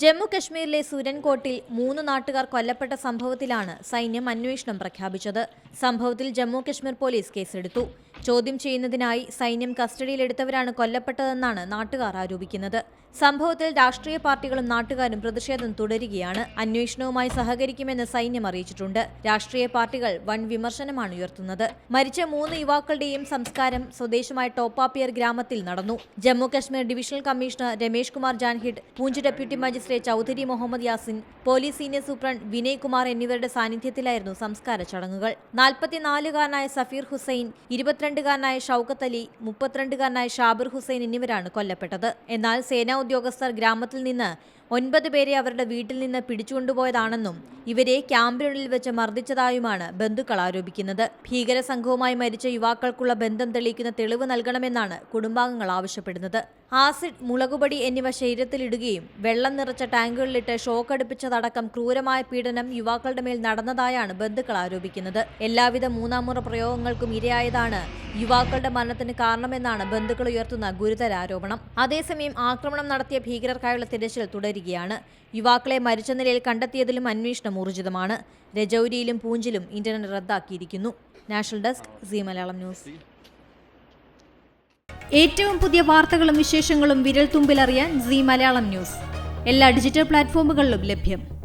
ജമ്മു കശ്മീരിലെ സുരൻകോട്ടിൽ മൂന്ന് നാട്ടുകാർ കൊല്ലപ്പെട്ട സംഭവത്തിലാണ് സൈന്യം അന്വേഷണം പ്രഖ്യാപിച്ചത്. സംഭവത്തിൽ ജമ്മു കശ്മീർ പോലീസ് കേസെടുത്തു. ചോദ്യം ചെയ്യുന്നതിനായി സൈന്യം കസ്റ്റഡിയിലെടുത്തവരാണ് കൊല്ലപ്പെട്ടതെന്നാണ് നാട്ടുകാർ ആരോപിക്കുന്നത്. സംഭവത്തിൽ രാഷ്ട്രീയ പാർട്ടികളും നാട്ടുകാരും പ്രതിഷേധം തുടരുകയാണ്. അന്വേഷണവുമായി സഹകരിക്കുമെന്ന് സൈന്യം അറിയിച്ചിട്ടുണ്ട്. രാഷ്ട്രീയ പാർട്ടികൾ വൻ വിമർശനമാണ് ഉയർത്തുന്നത്. മരിച്ച മൂന്ന് യുവാക്കളുടെയും സംസ്കാരം സ്വദേശമായ ടോപ്പാപ്പിയർ ഗ്രാമത്തിൽ നടന്നു. Jammu Kashmir divisional commissioner Ramesh Kumar Jangid Poonch deputy magistrate Chaudhary Mohammad Yasin police senior superintendent Vinay Kumar എന്നിവരുടെ സാന്നിധ്യത്തിലായിരുന്നു സംസ്കാര ചടങ്ങുകൾ. നാൽപ്പത്തിനാലുകാരനായ സഫീർ ഹുസൈൻ ഇരുപത്തിരണ്ടുകാരനായ ഷൌക്കത്ത് അലി മുപ്പത്തിരണ്ടുകാരനായ ഷാബിർ ഹുസൈൻ എന്നിവരാണ് കൊല്ലപ്പെട്ടത്. എന്നാൽ സേനാ ഉദ്യോഗസ്ഥർ ഗ്രാമത്തിൽ നിന്ന് ഒൻപത് പേരെ അവരുടെ വീട്ടിൽ നിന്ന് പിടിച്ചുകൊണ്ടുപോയതാണെന്നും ഇവരെ ക്യാമ്പിനുള്ളിൽ വെച്ച് മർദ്ദിച്ചതായുമാണ് ബന്ധുക്കൾ ആരോപിക്കുന്നത്. ഭീകര സംഘവുമായി മരിച്ച യുവാക്കൾക്കുള്ള ബന്ധം തെളിയിക്കുന്ന തെളിവ് നൽകണമെന്നാണ് കുടുംബാംഗങ്ങൾ ആവശ്യപ്പെടുന്നത്. ആസിഡ് മുളകുപൊടി എന്നിവ ശരീരത്തിലിടുകയും വെള്ളം നിറച്ച ടാങ്കുകളിലിട്ട് ഷോക്ക് അടുപ്പിച്ചതടക്കം ക്രൂരമായ പീഡനം യുവാക്കളുടെ മേൽ നടന്നതായാണ് ബന്ധുക്കൾ ആരോപിക്കുന്നത്. എല്ലാവിധ മൂന്നാമുറ പ്രയോഗങ്ങൾക്കും ഇരയായതാണ് യുവാക്കളുടെ മരണത്തിന് കാരണമെന്നാണ് ബന്ധുക്കൾ ഉയർത്തുന്ന ഗുരുതര ആരോപണം. അതേസമയം ആക്രമണം നടത്തിയ ഭീകരർക്കായുള്ള തിരച്ചിൽ തുടരുകയാണ്. യുവാക്കളെ മരിച്ച നിലയിൽ കണ്ടെത്തിയതിലും അന്വേഷണം ഊർജിതമാണ്. രജൌരിയിലും പൂഞ്ചിലും internet റദ്ദാക്കിയിരിക്കുന്നു. National desk C Malayalam news. ഏറ്റവും പുതിയ വാർത്തകളും വിശേഷങ്ങളും വിരൽ തുമ്പിലറിയാൻ സി മലയാളം ന്യൂസ്. എല്ലാ ഡിജിറ്റൽ പ്ലാറ്റ്ഫോമുകളിലും ലഭ്യം.